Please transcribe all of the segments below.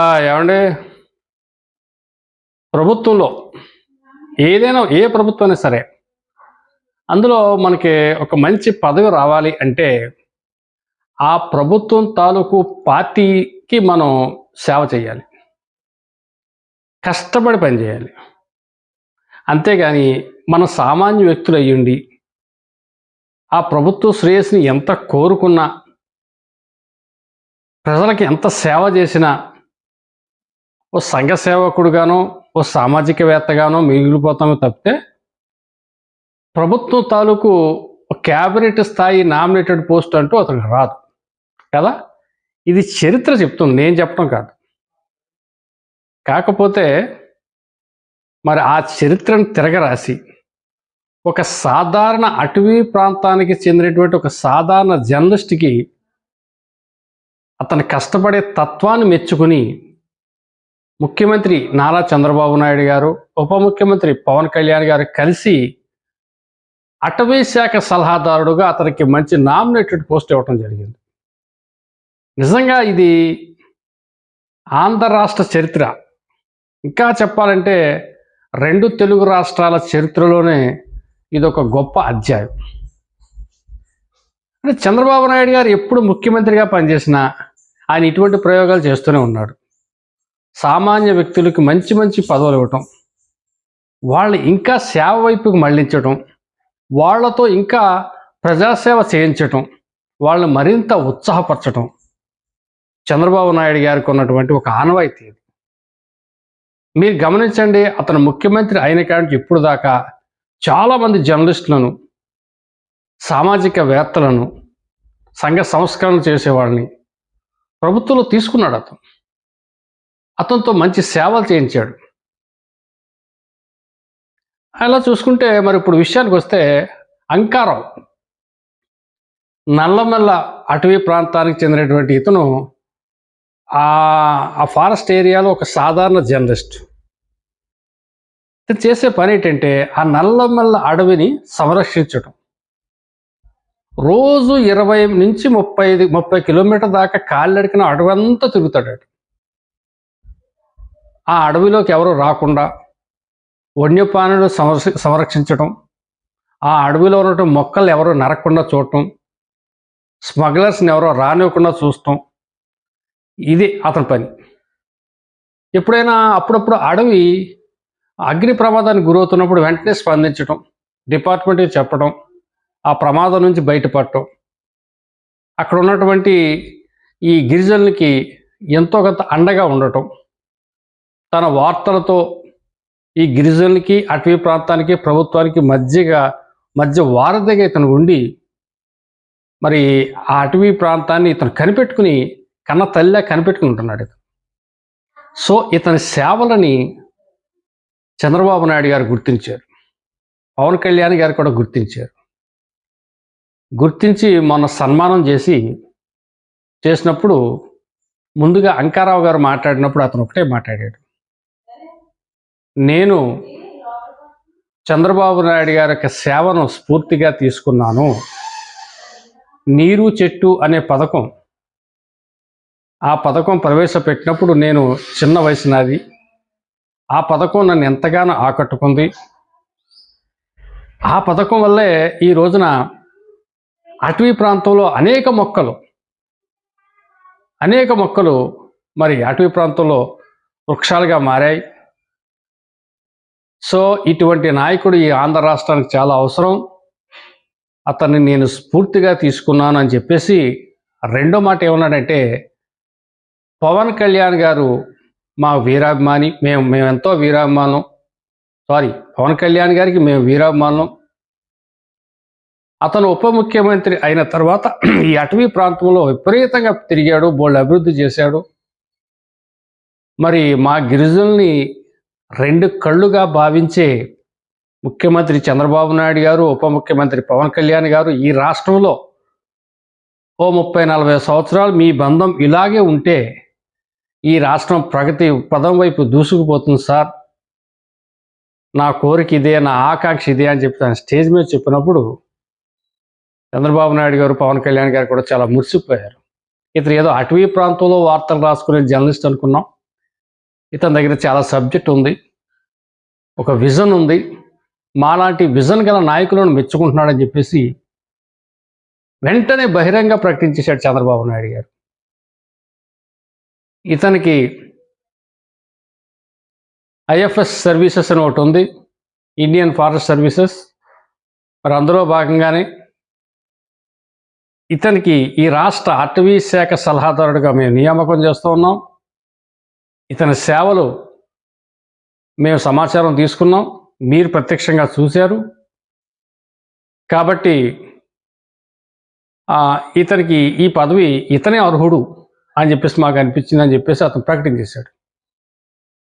ఏమండి? ప్రభుత్వంలో ఏదైనా ఏ ప్రభుత్వం అయినా సరే అందులో మనకి ఒక మంచి పదవి రావాలి అంటే ఆ ప్రభుత్వం తాలూకు పార్టీకి మనం సేవ చేయాలి. కష్టపడి పనిచేయాలి అంతేగాని మన సామాన్య వ్యక్తులు అయ్యుండి ఆ ప్రభుత్వ శ్రేయస్ని ఎంత కోరుకున్నా ప్రజలకి ఎంత సేవ చేసినా ఓ సంఘ సేవకుడుగానో ఓ సామాజికవేత్తగానో మిగిలిపోతామో తప్పితే ప్రభుత్వం తాలూకు క్యాబినెట్ స్థాయి నామినేటెడ్ పోస్ట్ అంటూ అతనికి రాదు. కదా? ఇది చరిత్ర చెప్తుంది. నేను చెప్పడం కాదు. కాకపోతే మరి ఆ చరిత్రను తిరగరాసి ఒక సాధారణ అటవీ ప్రాంతానికి చెందినటువంటి ఒక సాధారణ జర్నలిస్ట్కి అతను కష్టపడే తత్వాన్ని మెచ్చుకుని ముఖ్యమంత్రి నారా చంద్రబాబు నాయుడు గారు ఉప ముఖ్యమంత్రి పవన్ కళ్యాణ్ గారు కలిసి అటవీ శాఖ సలహాదారుడుగా అతనికి మంచి నామినేటెడ్ పోస్ట్ ఇవ్వటం జరిగింది. నిజంగా ఇది ఆంధ్ర రాష్ట్ర చరిత్ర. ఇంకా చెప్పాలంటే రెండు తెలుగు రాష్ట్రాల చరిత్రలోనే ఇది ఒక గొప్ప అధ్యాయం. అంటే చంద్రబాబు నాయుడు గారు ఎప్పుడు ముఖ్యమంత్రిగా పనిచేసినా ఆయన ఇటువంటి ప్రయోగాలు చేస్తూనే ఉన్నాడు. సామాన్య వ్యక్తులకు మంచి మంచి పదవులు ఇవ్వటం వాళ్ళు ఇంకా సేవ వైపుకు మళ్ళించటం వాళ్ళతో ఇంకా ప్రజాసేవ చేయించటం వాళ్ళని మరింత ఉత్సాహపరచటం. చంద్రబాబు నాయుడు గారికి ఉన్నటువంటి ఒక ఆనవాయితీ ఇది. మీరు గమనించండి అతను ముఖ్యమంత్రి అయిన కాడికి ఇప్పుడు దాకా చాలామంది జర్నలిస్టులను సామాజిక వేత్తలను సంఘ సంస్కరణలు చేసేవాళ్ళని ప్రభుత్వంలో తీసుకున్నాడు అతను. అతనితో మంచి సేవలు చేయించాడు. అలా చూసుకుంటే మరి ఇప్పుడు విషయానికి వస్తే అంకారం నల్లమల్ల అటవీ ప్రాంతానికి చెందినటువంటి ఇతను ఆ ఆ ఫారెస్ట్ ఏరియాలో ఒక సాధారణ జర్నలిస్ట్. ఇతను చేసే పని ఏంటంటే ఆ నల్లమల్ల అడవిని సంరక్షించడం రోజు ఇరవై నుంచి ముప్పై ఐదు ముప్పై కిలోమీటర్ దాకా కాళ్ళడికిన అడవి అంతా తిరుగుతాడు ఆ అడవిలోకి ఎవరు రాకుండా వన్యప్రాణులు సంరక్షించడం సంరక్షించటం ఆ అడవిలో ఉన్న మొక్కలు ఎవరు నరకకుండా చూడటం స్మగ్లర్స్ని ఎవరో రానివ్వకుండా చూడటం ఇది అతని పని. ఎప్పుడైనా అప్పుడప్పుడు అడవి అగ్ని ప్రమాదానికి గురవుతున్నప్పుడు వెంటనే స్పందించటం డిపార్ట్మెంట్కి చెప్పడం ఆ ప్రమాదం నుంచి బయటపడటం. అక్కడ ఉన్నటువంటి ఈ గిరిజనులకి ఎంతో కొంత అండగా ఉండటం. తన వార్తలతో ఈ గిరిజనులకి అటవీ ప్రాంతానికి ప్రభుత్వానికి మధ్యగా మధ్య వారధిగా ఇతను ఉండి మరి ఆ అటవీ ప్రాంతాన్ని ఇతను కనిపెట్టుకుని కన్న తల్లిలా కనిపెట్టుకుని ఉంటున్నాడు. ఇతను సో ఇతని సేవలని చంద్రబాబు నాయుడు గారు గుర్తించారు. పవన్ కళ్యాణ్ గారు కూడా గుర్తించారు. గుర్తించి మొన్న సన్మానం చేసి చేసినప్పుడు ముందుగా అంకారావు గారు మాట్లాడినప్పుడు అతను ఒకటే మాట్లాడాడు. నేను చంద్రబాబు నాయుడు గారి యొక్క సేవను స్ఫూర్తిగా తీసుకున్నాను. నీరు చెట్టు అనే పథకం. ఆ పథకం ప్రవేశపెట్టినప్పుడు నేను చిన్న వయసు నాది. ఆ పథకం నన్ను ఎంతగానో ఆకట్టుకుంది. ఆ పథకం వల్లే ఈ రోజున అటవీ ప్రాంతంలో అనేక మొక్కలు అనేక మొక్కలు మరి అటవీ ప్రాంతంలో వృక్షాలుగా మారాయి. సో ఇటువంటి నాయకుడు ఈ ఆంధ్ర రాష్ట్రానికి చాలా అవసరం. అతన్ని నేను స్ఫూర్తిగా తీసుకున్నాను అని చెప్పేసి రెండో మాట ఏమన్నాడంటే పవన్ కళ్యాణ్ గారు మా వీరాభిమాని మేము మేము ఎంతో వీరాభిమానం సారీ పవన్ కళ్యాణ్ గారికి మేము వీరాభిమానం అతను ఉప ముఖ్యమంత్రి అయిన తర్వాత ఈ అటవీ ప్రాంతంలో విపరీతంగా తిరిగాడు బోళ్ళు అభివృద్ధి చేశాడు. మరి మా గిరిజనుల్ని రెండు కళ్ళుగా భావించే ముఖ్యమంత్రి చంద్రబాబు నాయుడు గారు ఉప ముఖ్యమంత్రి పవన్ కళ్యాణ్ గారు ఈ రాష్ట్రంలో ఓ ముప్పై నలభై సంవత్సరాలు మీ బంధం ఇలాగే ఉంటే ఈ రాష్ట్రం ప్రగతి పదం వైపు దూసుకుపోతుంది సార్. నా కోరిక ఇదే నా ఆకాంక్ష ఇదే అని చెప్పి స్టేజ్ మీద చెప్పినప్పుడు చంద్రబాబు నాయుడు గారు పవన్ కళ్యాణ్ గారు కూడా చాలా మురిసిపోయారు. ఇతను ఏదో అటవీ ప్రాంతంలో వార్తలు రాసుకునే జర్నలిస్ట్ అనుకున్నాం. ఇతని దగ్గర చాలా సబ్జెక్ట్ ఉంది. ఒక విజన్ ఉంది. మాలాంటి విజన్ గల నాయకులను మెచ్చుకుంటున్నాడని చెప్పేసి వెంటనే బహిరంగ ప్రకటించేశాడు చంద్రబాబు నాయుడు గారు. ఇతనికి ఐఎఫ్ఎస్ సర్వీసెస్ అని ఒకటి ఉంది. Indian forest services. మరి అందులో భాగంగానే ఇతనికి ఈ రాష్ట్ర అటవీ శాఖ సలహాదారుడిగా మేము నియామకం చేస్తూ ఉన్నాం. ఇతని సేవలు మేము సమాచారం తీసుకున్నాం. మీరు ప్రత్యక్షంగా చూశారు. కాబట్టి ఇతనికి ఈ పదవి ఇతనే అర్హుడు అని చెప్పేసి మాకు అనిపించింది అని చెప్పేసి అతను ప్రకటించేశాడు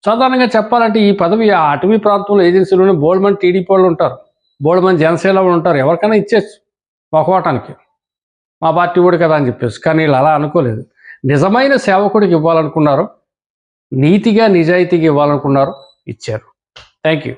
సాధారణంగా చెప్పాలంటే ఈ పదవి ఆ అటవీ ప్రాంతంలో ఏజెన్సీలోనే బోల్డ్మన్ టీడీపీ వాళ్ళు ఉంటారు. బోల్డ్మన్ జనసేన వాళ్ళు ఉంటారు. ఎవరికైనా ఇచ్చేచ్చు మొహమాటానికి. మా పార్టీ కూడా కదా అని చెప్పేసి. కానీ వీళ్ళు అలా అనుకోలేదు. నిజమైన సేవకుడికి ఇవ్వాలనుకున్నారు. నీతిగా నిజాయితీగా ఇవ్వాలనుకున్నారు ఇచ్చారు. Thank you